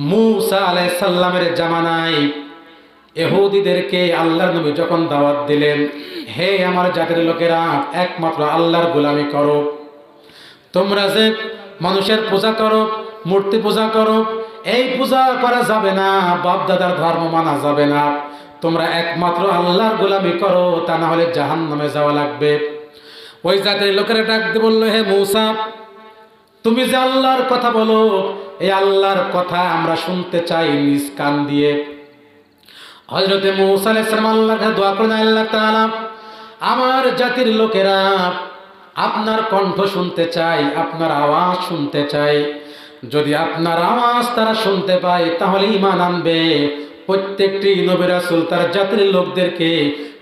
মুসা আলাইহিস সালামের জামানায় এহুদিদেরকে আল্লাহর নবী যখন দাওয়াত দিলেন, হে আমার জাতির লোকেরা, একমাত্র আল্লাহর গোলামি করো। তোমরা যে মানুষের পূজা করো, মূর্তি পূজা করো, এই পূজা করা যাবে না বাপ দাদার ধর্ম মানা যাবে না। তোমরা একমাত্র আল্লাহর গোলামি করো, তা না হলে জাহান নামে যাওয়া লাগবে। ওই জাতির লোকেরা ডাক দিয়ে বলল, হে মৌসা তুমি যে আল্লাহর কথা বলো, এই আল্লাহর কথা আমরা শুনতে চাই নিজ কান দিয়ে। হজরতে মৌসা আলাইসালাম দোয়া আল্লাহ আমার জাতির লোকেরা আপনার কণ্ঠ শুনতে চাই, আপনার আওয়াজ শুনতে চাই। যদি আপনার আওয়াজ তারা শুনতে পায়, তাহলে ইমান আনবে। প্রত্যেকটি নবী রাসূল তার জাতির লোকদেরকে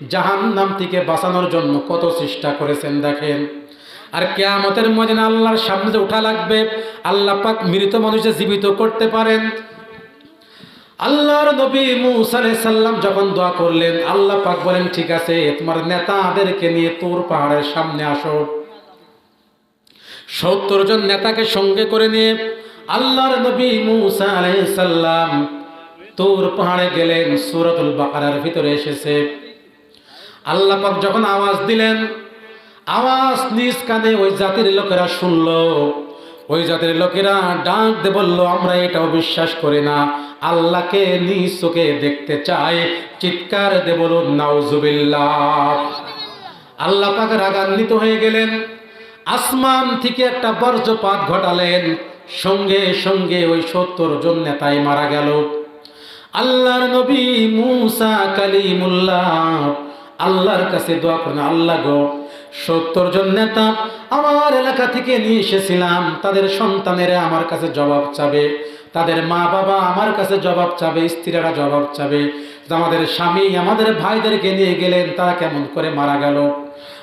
জাহান্নাম থেকে বাঁচানোর জন্য কত চেষ্টা করেছেন, দেখেন। আর কেয়ামতের মদিন আল্লাহর সামনে যে উঠা লাগবে, আল্লাহ পাক মৃত মানুষকে জীবিত করতে পারেন। আল্লাহর নবী মুসা আলাইহিস সালাম যখন দোয়া করলেন, আল্লাহ পাক বলেন, ঠিক আছে, তোমার নেতাদেরকে নিয়ে তোর পাহাড়ের সামনে আসো। সত্তর জন নেতাকে সঙ্গে করে নিয়ে আল্লাহর নবী মুসা সালাম তোর পাহাড়ে গেলেন, সূরাতুল বাকারার ভিতরে এসেছে। আল্লাহ পাক যখন আওয়াজ দিলেন আওয়াজ নিজ কানে ওই জাতির লোকেরা শুনল। ওই জাতির লোকেরা ডাক দে বলল, আমরা এটাও বিশ্বাস করি না। আল্লাহকে নিজ চোখে দেখতে চাই। চিৎকার দে বলুন, নাউজুবিল্লাহ। আল্লাহ পাক রাগান্বিত হয়ে গেলেন। আসমান থেকে একটা বর্জ্যপাত ঘটালেন। সঙ্গে সঙ্গে ওই সত্তর জন নেতাই মারা গেল। আল্লাহর নবী মুসা কালিমুল্লাহ। আল্লাহর কাছে দোয়া করেন, আল্লাহ গো সত্তর জন নেতা আমার এলাকা থেকে নিয়ে এসেছিলাম। তাদের সন্তানেরা আমার কাছে জবাব চাবে। তাদের মা বাবা আমার কাছে জবাব চাবে, স্ত্রীরা জবাব চাবে। আমাদের স্বামী আমাদের ভাইদেরকে নিয়ে গেলেন, তারা কেমন করে মারা গেল?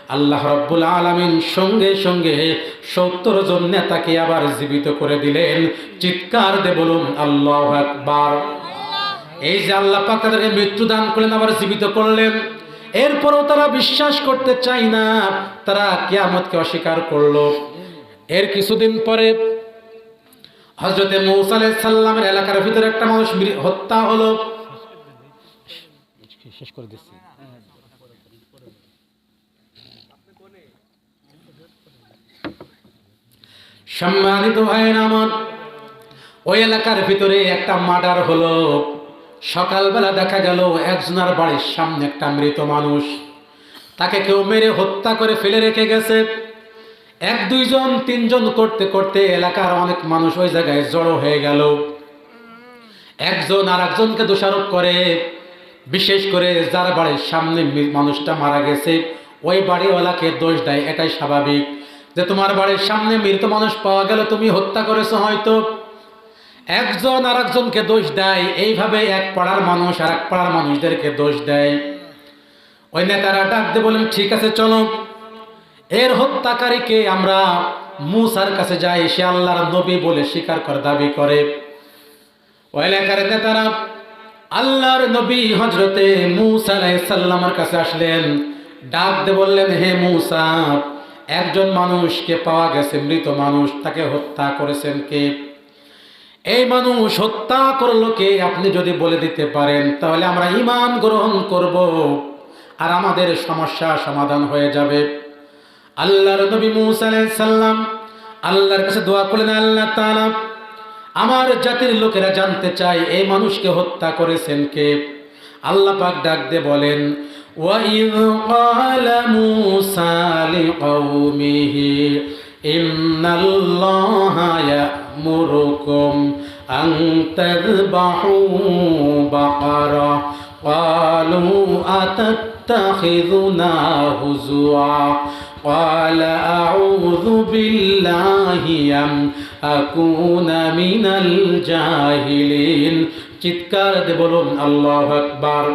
আল্লাহ রব্বুল আলমিন সঙ্গে সঙ্গে সত্তর জন নেতাকে আবার জীবিত করে দিলেন। চিৎকার দে বলুন, আল্লাহ একবার এই যে আল্লাহ পাক তাদেরকে মৃত্যু দান করলেন, আবার জীবিত করলেন। এরপরও তারা বিশ্বাস করতে চায় না তারা কিয়ামতকে অস্বীকার করল। এর কিছুদিন পরে হজরতে মৌসা সাল্লামের এলাকার ভিতরে একটা মানুষ হত্যা হলো। শেষ করে দিচ্ছি। সম্মানিত ভাইয়ের আমার ওই এলাকার ভিতরে একটা মার্ডার হলো। সকালবেলা দেখা গেল একজনের বাড়ির সামনে একটা মৃত মানুষ। তাকে কেউ মেরে হত্যা করে ফেলে রেখে গেছে। এক, দুইজন, তিনজন করতে করতে এলাকার অনেক মানুষ ওই জায়গায় জড়ো হয়ে গেল। একজন আর একজনকে দোষারোপ করে, বিশেষ করে যার বাড়ির সামনে মানুষটা মারা গেছে, ওই বাড়িওয়ালাকে দোষ দেয়। এটাই স্বাভাবিক যে তোমার বাড়ির সামনে মৃত মানুষ পাওয়া গেল, তুমি হত্যা করেছ হয়তো। একজন আর একজনকে দোষ দেয়, এইভাবে এক পাড়ার মানুষ আর এক পাড়ার মানুষদেরকে দোষ দেয়। ওই নেতারা ডাক দিয়ে বলেন, ঠিক আছে, চলো। এর হত্যাকারীকে আমরা মুসার কাছে যাই, সে আল্লাহর নবী বলে স্বীকার করে দাবি করে। ওই এলাকার নেতারা আল্লাহর নবী হজরতে মুসা আলাইসাল্লামের কাছে আসলেন। ডাক দিয়ে বললেন, হে মুসা, একজন মানুষকে পাওয়া গেছে, মৃত মানুষ, তাকে হত্যা করেছেন কে? এই মানুষ হত্যা করলো কে আপনি যদি বলে দিতে পারেন তাহলে আমরা ইমান গ্রহণ করব আর আমাদের সমস্যা সমাধান হয়ে যাবে আল্লাহর নবী মুসা আলাইহিস সালাম আল্লাহর কাছে দোয়া করলেন আল্লাহ তাআলা আমার জাতির লোকেরা জানতে চায় এই মানুষকে হত্যা করেছেন কে আল্লাহ পাক ডাক দিয়ে বলেন وَإِذْ قَالَ مُوسَى لِقَوْمِهِ إِنَّ اللَّهَ يَأْمُرُكُمْ أَن تَذْبَحُوا بَقَرَةً قَالُوا أَتَتَّخِذُنَا هُزُوًا قال أعوذ بالله أن أكون من الجاهلين চিৎকার দে বলুন আল্লাহ আকবার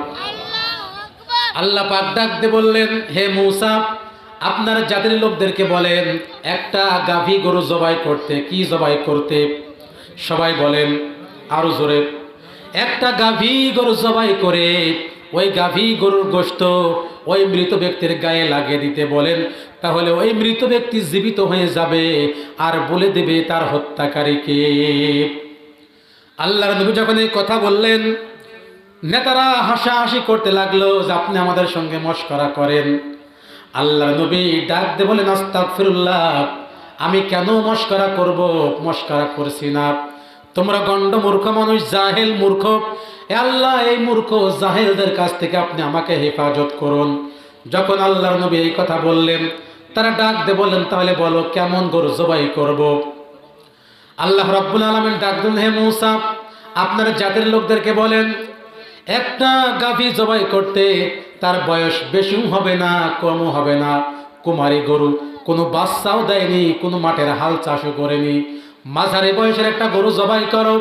আল্লাহ পাক ডাক দিয়ে বললেন হে মূসা আপনার জাতির লোকদেরকে বলেন, একটা গাভী গরু জবাই করতে, কি জবাই করতে? সবাই বলেন, আরও জোরে, একটা গাভী গরু জবাই করে, ওই গাভী গরুর গোশত ওই মৃত ব্যক্তির গায়ে লাগিয়ে দিতে বলেন, তাহলে ওই মৃত ব্যক্তি জীবিত হয়ে যাবে আর বলে দেবে তার হত্যাকারীকে আল্লাহর নবী যখন এই কথা বললেন, নেতারা হাসাহাসি করতে লাগল যে আপনি আমাদের সঙ্গে মস্করা করেন। আল্লাহর নবী ডাক দে বলে বলেন, আস্তাগফিরুল্লাহ, আমি কেন মস্করা করব? মস্করা করছি না। তোমরা গণ্ড মূর্খ মানুষ, জাহেল মূর্খ। আল্লাহ, এই মূর্খ জাহেলদের কাছ থেকে আপনি আমাকে হেফাজত করুন। যখন আল্লাহর নবী এই কথা বললেন, তারা ডাক দে বললেন, তাহলে বলো, কেমন গরু জবাই করব। আল্লাহ রাব্বুল আলমেন ডাক দিলেন, হে মৌসা, আপনার জাতির লোকদেরকে বলেন, একটা গাভী জবাই করতে তার বয়স বেশিও হবে না, কমও হবে না। কুমারী গরু কোনো বাচ্চাও দেয়নি, কোনো মাঠের হাল চাষও করেনি। মাঝারি বয়সের একটা গরু জবাই করো।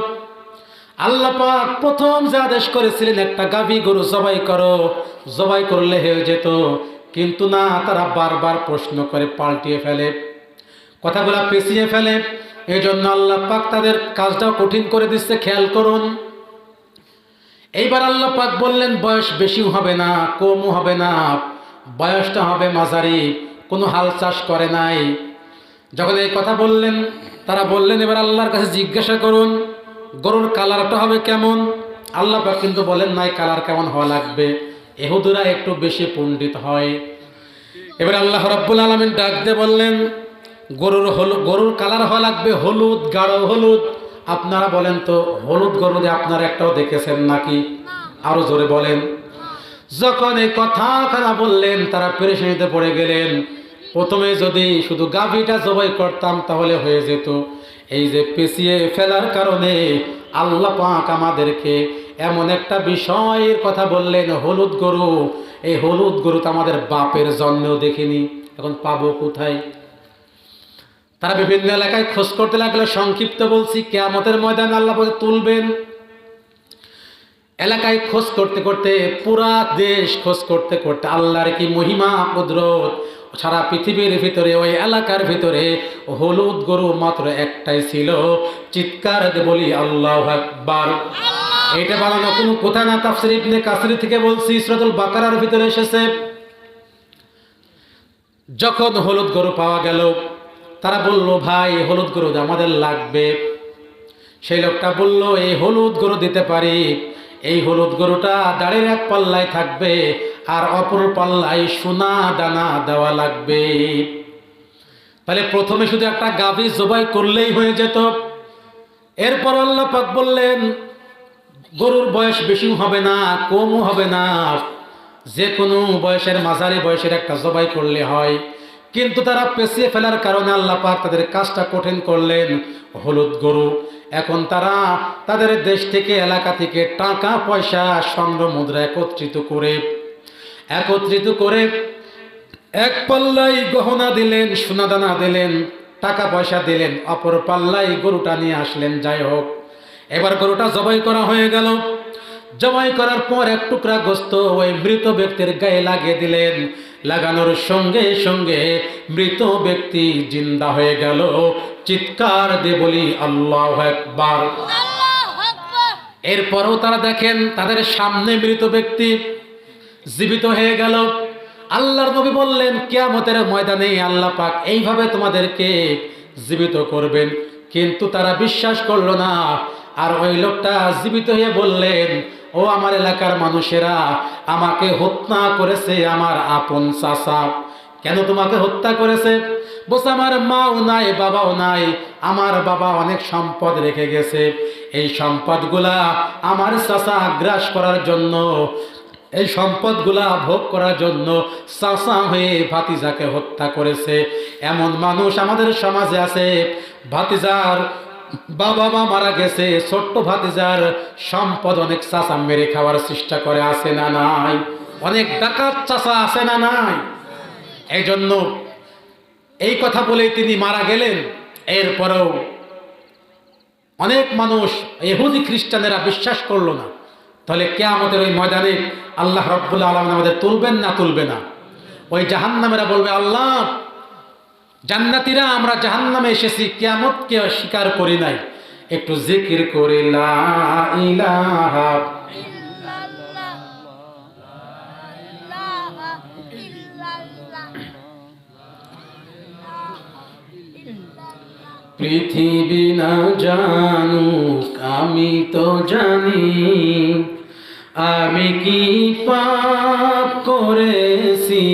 আল্লাহ পাক প্রথম যে আদেশ করেছিলেন, একটা গাভী গরু জবাই করো। জবাই করলে হয়ে যেত, কিন্তু না, তারা বারবার প্রশ্ন করে পাল্টিয়ে ফেলে। কথাগুলা পেঁচিয়ে ফেলে। এই জন্য আল্লাহ পাক তাদের কাজটাও কঠিন করে দিচ্ছে, খেয়াল করুন। এইবার আল্লাহ পাক বললেন, বয়স বেশিও হবে না, কমও হবে না। বয়সটা হবে মাঝারি, কোনো হাল চাষ করে নাই। যখন এই কথা বললেন, তারা বললেন, এবার আল্লাহর কাছে জিজ্ঞাসা করুন, গরুর কালারটা হবে কেমন? আল্লাহ পাক কিন্তু বলেন, নাই, কালার কেমন হওয়া লাগবে? এহুদুরা একটু বেশি পণ্ডিত হয়। এবার আল্লাহ রব্বুল আলমিন ডাক দিয়ে বললেন, গরুর হলু, গরুর কালার হওয়া লাগবে হলুদ, গাঢ় হলুদ। আপনারা বলেন তো, হলুদ গরুদে আপনারা একটাও দেখেছেন নাকি? আরও জোরে বলেন। যখন এই কথা খানা বললেন, তারা পেরেশানিতে পড়ে গেলেন। প্রথমে যদি শুধু গাভীটা জবাই করতাম, তাহলে হয়ে যেত। এই যে পেঁচিয়ে ফেলার কারণে আল্লাহ পাক আমাদেরকে এমন একটা বিষয়ের কথা বললেন, হলুদ গরু। এই হলুদ গরু তো আমাদের বাপের জন্মেও দেখিনি। এখন পাবো কোথায়? তারা বিভিন্ন এলাকায় খোঁজ করতে লাগল সংক্ষিপ্ত বলছি কেয়ামতের ময়দান আল্লাহ বলে তুলবেন। এলাকায় খোঁজ করতে করতে পুরা দেশ খোঁজ করতে করতে আল্লাহর কি মহিমা কুদরত সারা পৃথিবীর ভিতরে ওই এলাকার ভিতরে হলুদ গরু মাত্র একটাই ছিল। চিৎকার বলি আল্লাহ আকবার। এটা বানানো কোনো কোথায় না তাফসির ইবনে কাসির থেকে বলছি ইসরাতুল বাকারার ভিতরে এসেছে। যখন হলুদ গরু পাওয়া গেল তারা বলল, ভাই হলুদ গরু আমাদের লাগবে। সেই লোকটা বলল, এই হলুদ গরু দিতে পারি। এই হলুদ গরুটা দাড়ির এক পাল্লায় থাকবে আর অপর পাল্লায় সোনা দানা দেওয়া লাগবে। তাহলে প্রথমে শুধু একটা গাভী জবাই করলেই হয়ে যেত। এরপর আল্লাহ পাক বললেন, গরুর বয়স বেশিও হবে না, কমও হবে না। যে কোনো বয়সের মাঝারি বয়সের একটা জবাই করলে হয়। কিন্তু তারা পেছিয়ে ফেলার কারণে আল্লাহ পাক তাদের কাজটা কঠিন করলেন। হলুদ গরু, এখন তারা তাদের দেশ থেকে, এলাকা থেকে টাকা, পয়সা, সংগ্রহ, মুদ্রা একত্রিত করে একত্রিত করে এক পাল্লাই গহনা দিলেন, সোনাদানা দিলেন, টাকা পয়সা দিলেন, অপর পাল্লাই গরুটা নিয়ে আসলেন, যাই হোক। এবার গরুটা জবাই করা হয়ে গেল। জবাই করার পর এক টুকরা গোস্ত ওই মৃত ব্যক্তির গায়ে লাগিয়ে দিলেন। লাগানোর সঙ্গে সঙ্গে মৃত ব্যক্তি জিন্দা হয়ে গেল। চিৎকার দিয়ে বলি আল্লাহ একবার এরপরও তারা দেখেন তাদের সামনে মৃত ব্যক্তি জীবিত হয়ে গেল। আল্লাহর নবী বললেন কেয়ামতের ময়দানে আল্লাহ পাক এইভাবে তোমাদেরকে জীবিত করবেন। কিন্তু তারা বিশ্বাস করল না। আর ওই লোকটা জীবিত হয়ে বললেন ও আমার এলাকার মানুষেরা, আমাকে হত্যা করেছে আমার আপন চাষা কেন তোমাকে হত্যা করেছে? বস আমার মাও নাই, বাবাও নাই, আমার বাবা অনেক সম্পদ রেখে গেছে। এই সম্পদগুলা আমার চাষা গ্রাস করার জন্য, এই সম্পদগুলা ভোগ করার জন্য চাষা হয়ে ভাতিজাকে হত্যা করেছে। এমন মানুষ আমাদের সমাজে আছে। ভাতিজার বাবা মা মারা গেছে, ছোট্ট ভাতিজার সম্পদ অনেক চাষা মেরে খাওয়ার চেষ্টা করে, আছে না নাই? অনেক ডাকাত চাষা আছে না নাই? এই জন্য এই কথা বলে তিনি মারা গেলেন। এরপরেও অনেক মানুষ এহুদি খ্রিস্টানেরা বিশ্বাস করল না। তাহলে কে আমাদের ওই ময়দানে আল্লাহ রব্বুল আলম আমাদের তুলবেন না তুলবে না? ওই জাহান্নামেরা বলবে, আল্লাহ জান্নাতিরা আমরা জাহান্নামে এসেছি, কেয়ামতকে স্বীকার করি নাই। একটু জিকির করে পৃথিবী না জানু আমি তো জানি। আমি কি পাপ করেছি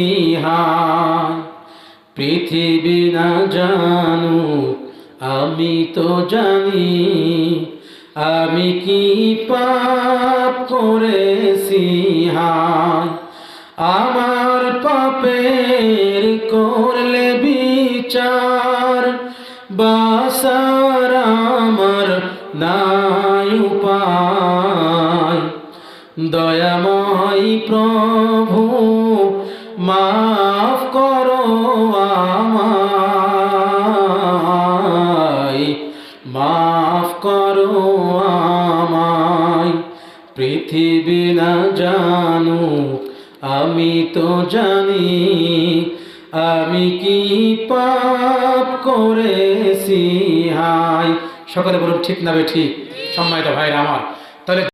হায় পৃথিবী না জানু আমি তো জানি, আমি কি পাপ করেছি? হায়, আমার পাপের করলে বিচার বাসার আমার নাই উপায়। দয়াময় প্রভু আমায়। পৃথিবী না জানু আমি তো জানি, আমি কি পাপ করেছি হাই সকলে বলুন, ঠিক না ঠিক? সম্মানিত ভাইরা আমার। তাহলে